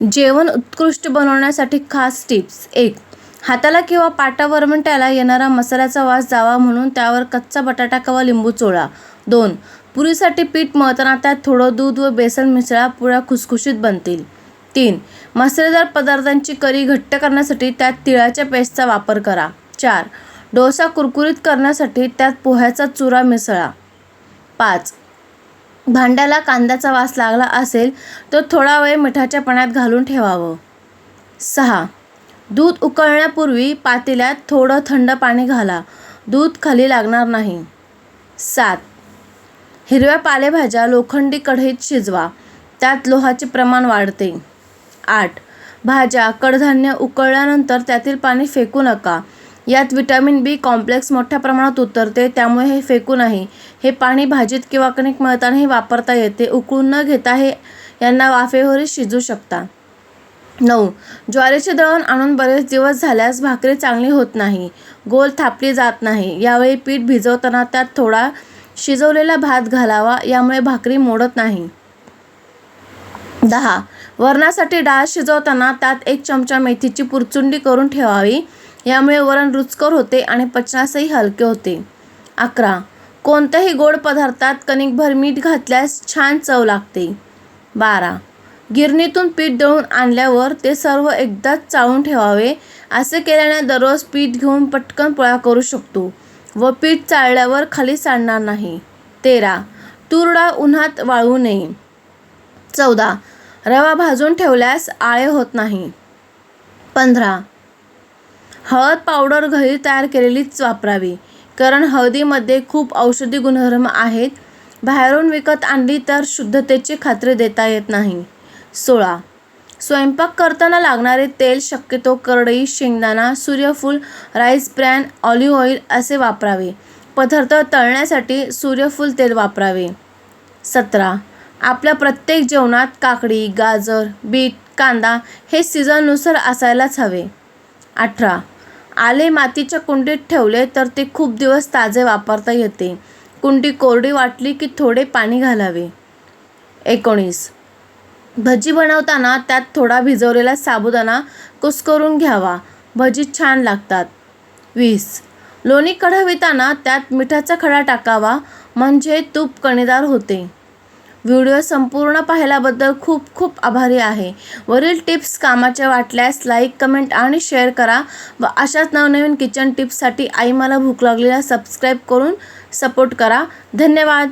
जेवण उत्कृष्ट बनवण्यासाठी खास टिप्स. एक हाताला किंवा पाटावर पाटावरवंट्याला येणारा मसाल्याचा वास जावा म्हणून त्यावर कच्चा बटाटा किंवा लिंबू चोळा. दोन पुरीसाठी पीठ मळताना त्यात थोडं दूध व बेसन मिसळा पुऱ्या खुसखुशीत बनतील. तीन मसालेदार पदार्थांची करी घट्ट करण्यासाठी त्यात तिळाच्या पेस्टचा वापर करा. चार डोसा कुरकुरीत करण्यासाठी त्यात पोह्याचा चुरा मिसळा. पाच भांड्याला कांद्याचा वास लागला असेल तर थोडा वेळ मिठाच्या पाण्यात घालून ठेवावं. सहा. दूध उकळण्यापूर्वी पातेल्यात थोडं थंड पाणी घाला. दूध खाली लागणार नाही. सात. हिरव्या पालेभाज्या लोखंडी कढईत शिजवा. त्यात लोहाचे प्रमाण वाढते. आठ. भाज्या कडधान्य उकळल्यानंतर त्यातील पाणी फेकू नका. यात विटॅमिन बी कॉम्प्लेक्स मोठ्या प्रमाणात उतरते त्यामुळे हे फेकू नाही. हे पाणी भाजीत किंवा कणिक मळतानाही वापरता येते. उकळून न घेता हे यांना वाफेवरही शिजू शकता. नऊ. ज्वारीचे दळण आणून बरेच दिवस झाल्यास भाकरी चांगली होत नाही. गोल थापली जात नाही. यावेळी पीठ भिजवताना त्यात थोडा शिजवलेला भात घालावा यामुळे भाकरी मोडत नाही. दहा. वरणासाठी डाळ शिजवताना त्यात एक चमचा मेथीची पुरचुंडी करून ठेवावी. यामुळे वरण रुचकर होते आणि पचनासही हलके होते. अकरा. कोणत्याही गोड पदार्थात कणिकभर मीठ घातल्यास छान चव लागते. बारा. गिरणीतून पीठ दळून आणल्यावर ते सर्व एकदाच चाळून ठेवावे असे केल्याने दररोज पीठ घेऊन पटकन पोळा करू शकतो व पीठ चाळल्यावर खाली सांडणार नाही. तेरा. तूर डाळ उन्हात वाळवू नये. चौदा. रवा भाजून ठेवल्यास आळे होत नाही. पंधरा. हळद पावडर घरी तयार केलेलीच वापरावी. कारण हळदीमध्ये खूप औषधी गुणधर्म आहेत. बाहेरून विकत आणली तर शुद्धतेची खात्री देता येत नाही. सोळा. स्वयंपाक करताना लागणारे तेल शक्यतो करडई शेंगदाणा सूर्यफूल राईस ब्रॅन ऑलिव्ह ऑइल असे वापरावे. पदार्थ तळण्यासाठी सूर्यफूल तेल वापरावे. सतरा. आपल्या प्रत्येक जेवणात काकडी गाजर बीट कांदा हे सीझननुसार असायलाच हवे. अठरा. आले मातीच्या कुंडीत ठेवले तर ते खूप दिवस ताजे वापरता येते. कुंडी कोरडी वाटली की थोडे पाणी घालावे. एकोणीस. भजी बनवताना त्यात थोडा भिजवलेला साबुदाणा कुस्करून घ्यावा. भजी छान लागतात. वीस. लोणी कढविताना त्यात मिठाचा खडा टाकावा. म्हणजे तूप कणीदार होते. व्हिडिओ संपूर्ण पाहिल्याबद्दल खूप खूप आभारी आहे. वरील टिप्स कामाच्या वाटल्यास लाईक कमेंट आणि शेअर करा व अशाच नवनवीन किचन टिप्ससाठी आई मला भूक लागलेला सबस्क्राईब करून सपोर्ट करा. धन्यवाद.